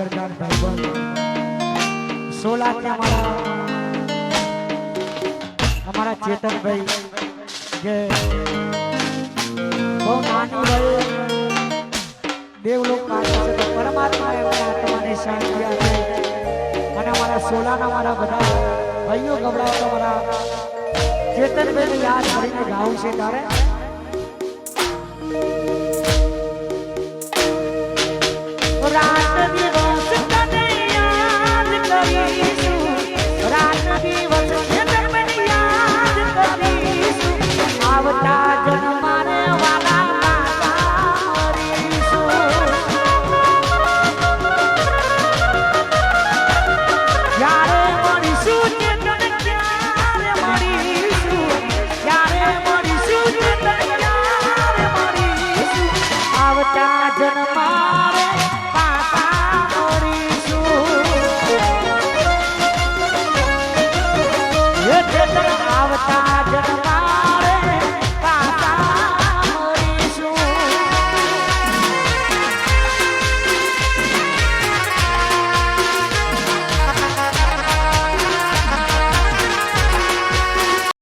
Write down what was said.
મારો મિત્રો મારો જીગરદાર ભાઈબંધ સોલા કે અમારા. અમારા ચેતનભાઈ જે બહુ નાની વયે દેવલોક કાઢે છે પરમાત્મા એમના આત્માને શાંતિ આપે અને અમારા સોલાના મારા બધા ભાઈઓ ગબડાવતા મારા ચેતનભાઈને યાદ કરીને ગાવું છે તારે.